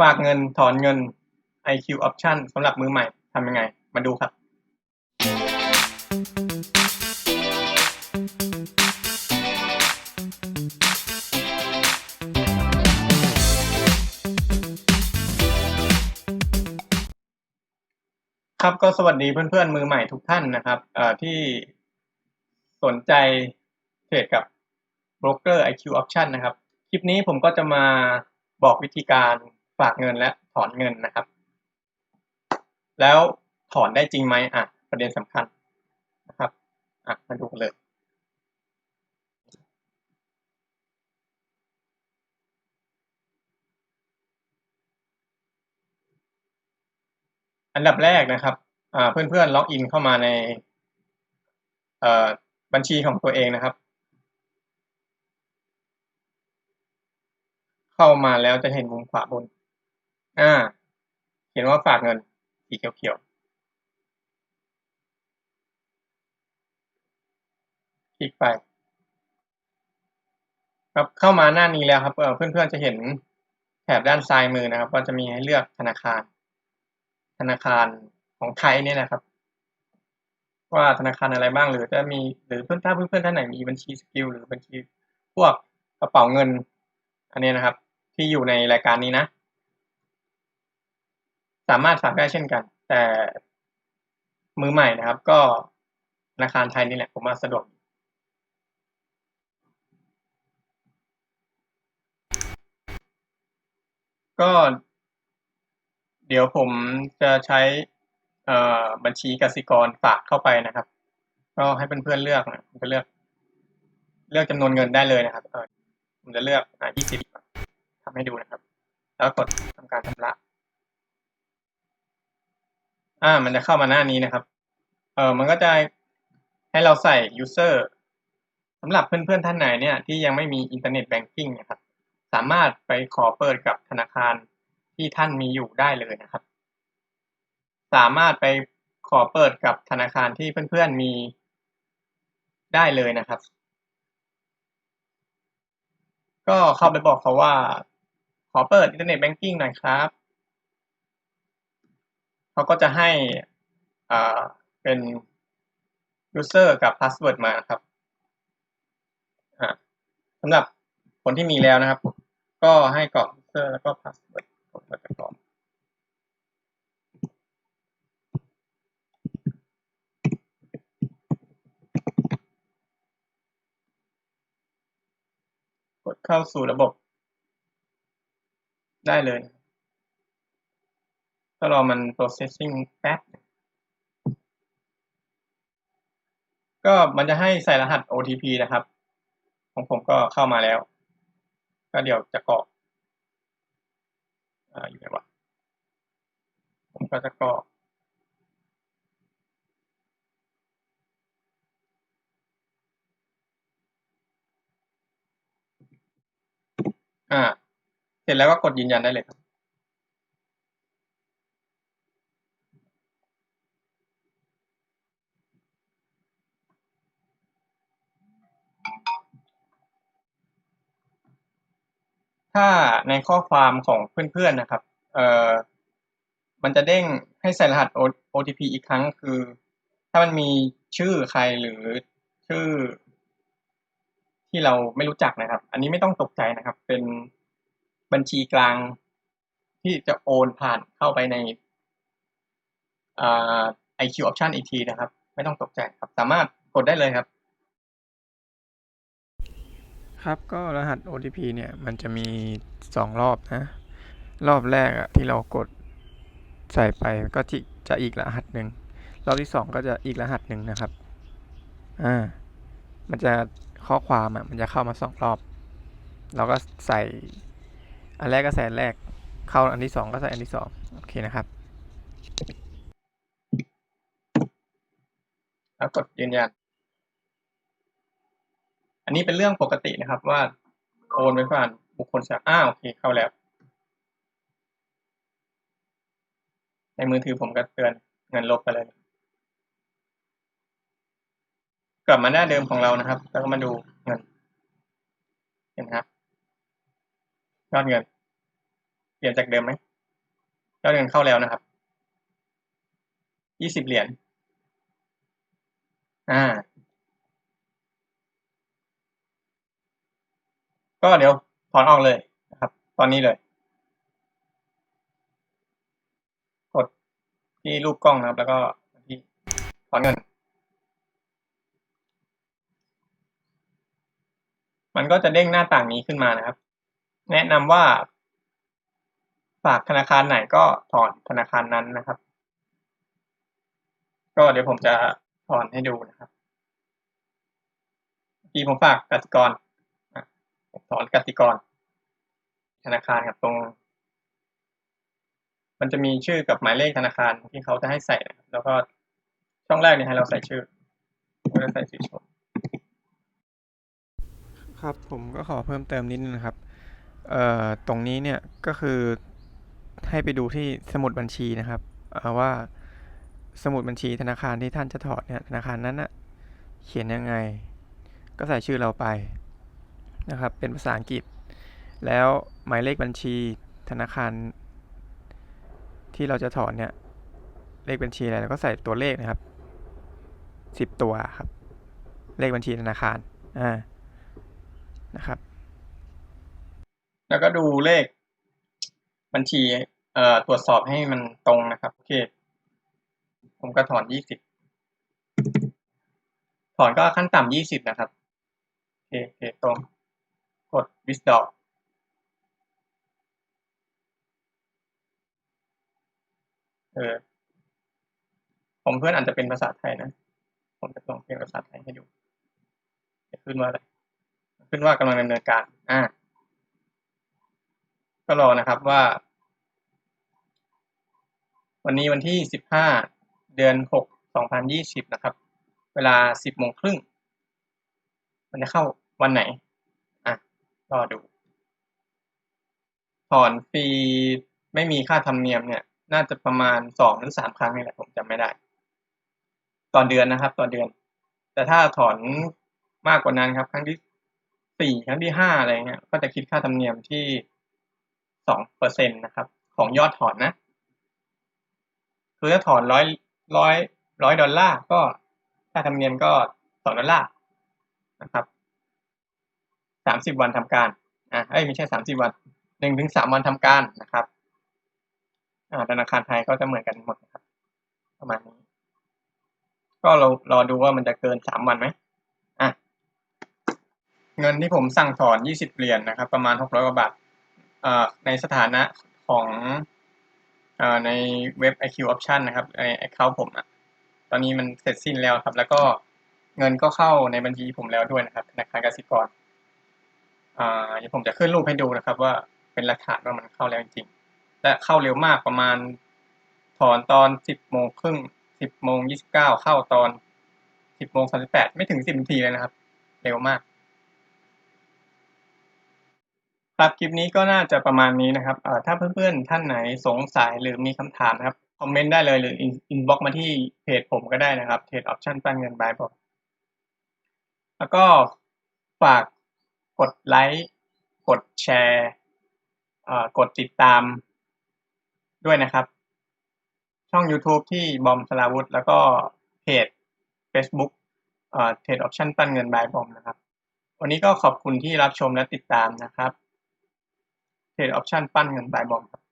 ฝากเงิน ถอนเงิน IQ Option สำหรับมือใหม่ ทำยังไง มาดูครับ ครับก็สวัสดีเพื่อนๆ มือใหม่ทุกท่านนะครับที่สนใจเทรดกับโบรกเกอร์ IQ Option นะครับ คลิปนี้ผมก็จะมาบอกวิธีการ ฝากเงินและถอนเงินนะครับ แล้วถอนได้จริงไหมอะประเด็นสำคัญนะครับอะมาดูกันเลยอันดับแรกนะครับอ่าเพื่อนๆล็อกอินเข้ามาในเอ่อบัญชีของตัวเองนะครับ เข้ามาแล้วจะเห็นมุมขวาบน อ่า เขียนว่าฝากเงิน สีเขียวๆ คลิกไป ครับเข้ามาหน้านี้แล้วครับเอ่อเพื่อนๆจะเห็นแถบด้านซ้ายมือนะครับว่าจะมีให้เลือกธนาคาร ธนาคารของไทยเนี่ยนะครับ ว่าธนาคารอะไรบ้างหรือจะมีหรือเพื่อนถ้าเพื่อนๆท่านไหนมีบัญชีสกิลหรือบัญชีพวกกระเป๋าเงิน อันนี้นะครับ ที่อยู่ในรายการนี้นะ สามารถฝากได้เช่นกัน แต่มือใหม่นะครับ ก็ธนาคารไทยนี่แหละผมว่าสะดวกก็เดี๋ยวผมจะใช้บัญชีกสิกรฝากเข้าไปนะครับ ก็ให้เพื่อนๆเลือกนะผมจะเลือก เลือกจำนวนเงินได้เลยนะครับผมจะเลือกอ่า20ทำให้ดูนะครับ แล้วกดทำการชำระ อ่า มันจะเข้ามาหน้านี้นะครับ เออมันก็จะให้เราใส่ user สำหรับเพื่อนๆท่านไหนเนี่ยที่ยังไม่มีอินเทอร์เน็ตแบงกิ้งนะครับ สามารถไปขอเปิดกับธนาคารที่ท่านมีอยู่ได้เลยนะครับ สามารถไปขอเปิดกับธนาคารที่เพื่อนๆมีได้เลยนะครับ ก็เข้าไปบอกเขาว่า ขอเปิดอินเทอร์เน็ตแบงกิ้งหน่อยครับ เขาก็จะให้อ่าเป็น user กับ password มานะครับสำหรับคนที่มีแล้วนะครับ ก็ให้กรอก user แล้วก็ password ผมก็จะกรอกกดเข้าสู่ระบบ ได้เลย ก็รอมัน processing แป๊บ ก็มันจะให้ใส่รหัส OTP นะครับ ของผมก็เข้ามาแล้ว ก็เดี๋ยวจะกรอกอ่าอยู่ไหนวะ ผมก็จะกรอกอ่า เสร็จแล้วก็กดยืนยันได้เลยครับ ถ้าในข้อความของเพื่อนๆนะครับ เอ่อ มันจะเด้งให้ใส่รหัส OTP อีกครั้งคือ ถ้ามันมีชื่อใครหรือชื่อ ที่เราไม่รู้จักนะครับ อันนี้ไม่ต้องตกใจนะครับ เป็นบัญชีกลางที่จะโอนผ่านเข้าไปในอ่า IQ Option อีกทีนะครับ ไม่ต้องตกใจครับ สามารถกดได้เลยครับ ครับก็รหัส OTP เนี่ย มันจะมีสองรอบนะ รอบแรกอะที่เรากดใส่ไปก็จะจะอีกรหัสหนึ่งรอบที่สองก็จะอีกรหัสหนึ่งนะครับอ่ามันจะข้อความอะมันจะเข้ามาสองรอบ เราก็ใส่ อันแรกก็ใส่อันแรกเข้าอันที่สองก็ใส่อันที่สองโอเคนะครับแล้วกดยืนยัน อันนี้เป็นเรื่องปกตินะครับว่าโอนไปผ่านบุคคลสาอ้าโอเคเข้าแล้ว ในมือถือผมก็เตือนเงินลบไปเลย กลับมาหน้าเดิมของเรานะครับ แล้วก็มาดูเงิน เห็นไหมครับยอดเงิน เปลี่ยนจากเดิมไหมยอดเงินเข้าแล้วนะครับยี่สิบเหรียญอ่า ก็เดี๋ยวถอนออกเลยนะครับ ตอนนี้เลย กดที่รูปกล้องนะครับ แล้วก็ที่ถอนเงิน มันก็จะเด้งหน้าต่างนี้ขึ้นมานะครับ แนะนำว่าฝากธนาคารไหนก็ถอนธนาคารนั้นนะครับ ก็เดี๋ยวผมจะถอนให้ดูนะครับ ที่ผมฝากกสิกร ถอนกสิกร ธนาคารครับตรง มันจะมีชื่อกับหมายเลขธนาคารที่เขาจะให้ใส่ แล้วก็ช่องแรกเนี่ยให้เราใส่ชื่อเราจะใส่สีชมครับผมก็ขอเพิ่มเติมนิดนึงนะครับ เอ่อตรงนี้เนี่ยก็คือให้ไปดูที่สมุดบัญชีนะครับว่าสมุดบัญชีธนาคารที่ท่านจะถอดเนี่ยธนาคารนั้นนะเขียนยังไง ก็ใส่ชื่อเราไป นะครับ เป็นภาษาอังกฤษ แล้วหมายเลขบัญชีธนาคาร ที่เราจะถอนเนี่ย เลขบัญชีอะไรเราก็ใส่ตัวเลขนะครับสิบตัวครับ เลขบัญชีธนาคาร อ่า นะครับ แล้วก็ดูเลขบัญชี เอ่อ ตรวจสอบให้มันตรงนะครับ โอเค ผมก็ถอนยี่สิบถอนก็ขั้นต่ำยี่สิบนะครับ โอเค โอเค ตรง กด withdraw เออผมเพื่อนอาจจะเป็นภาษาไทยนะ ผมจะลองเป็นภาษาไทยให้ดูจะขึ้นว่าอะไร ขึ้นว่ากำลังดำเนินการ อ่า ก็รอนะครับว่า วันนี้วันที่สิบห้าเดือนหกสองพันยี่สิบนะครับ เวลาสิบโมงครึ่ง มันจะเข้าวันไหน รอดู ถอนฟรีไม่มีค่าธรรมเนียมเนี่ย น่าจะประมาณสองหรือสามครั้งนี่แหละผมจำไม่ได้ ต่อเดือนนะครับ ต่อเดือน แต่ถ้าถอนมากกว่านั้นครับ ครั้งที่สี่ครั้งที่ห้าอะไรเงี้ย ก็จะคิดค่าธรรมเนียมที่สองเปอร์เซ็นตนะครับ ของยอดถอนนะ คือถ้าถอนร้อยร้อยร้อยดอลลาร์ก็ค่าธรรมเนียมก็สองดอลลาร์นะครับ สามสิบวันทำการอ่าเอ้ยไม่ใช่สามสิบวันหนึ่งถึงสามวันทำการนะครับอ่าธนาคารไทยก็จะเหมือนกันหมดนะครับ ประมาณนี้ก็เรารอดูว่ามันจะเกินสามวันไหมอะเงินที่ผมสั่งถอนยี่สิบเหรียญนะครับ ประมาณหกร้อยกว่าบาทอ่าในสถานะของอ่าในเว็บ IQ Option นะครับใน account ผมอะตอนนี้มันเสร็จสิ้นแล้วครับ แล้วก็เงินก็เข้าในบัญชีผมแล้วด้วยนะครับธนาคารกสิกร เดี๋ยวผมจะขึ้นรูปให้ดูนะครับ ว่าเป็นหลักฐานว่ามันเข้าแล้วจริงๆและเข้าเร็วมากประมาณ ถอนตอนสิบโมงครึ่งสิบโมงยี่สิบเก้าเข้าตอนสิบโมงสามสิบแปดไม่ถึงสิบนาทีเลยนะครับ เร็วมาก ครับคลิปนี้ก็น่าจะประมาณนี้นะครับถ้าเพื่อนๆท่านไหนสงสัยหรือมีคำถามนะครับคอมเมนต์ได้เลยหรืออินบ็อกมาที่เพจผมก็ได้นะครับเพจออปชั่นปั้นเงินบายบอกแล้วก็ฝาก กดไลค์ กดแชร์ กดติดตามด้วยนะครับ ช่อง YouTube ที่บอมสลาวุธ แล้วก็เพจ Facebook เอ่อเทรดออปชั่นปั้นเงินบายบอมนะครับ วันนี้ก็ขอบคุณที่รับชมและติดตามนะครับเทรดออปชั่นปั้นเงินบายบอมครับ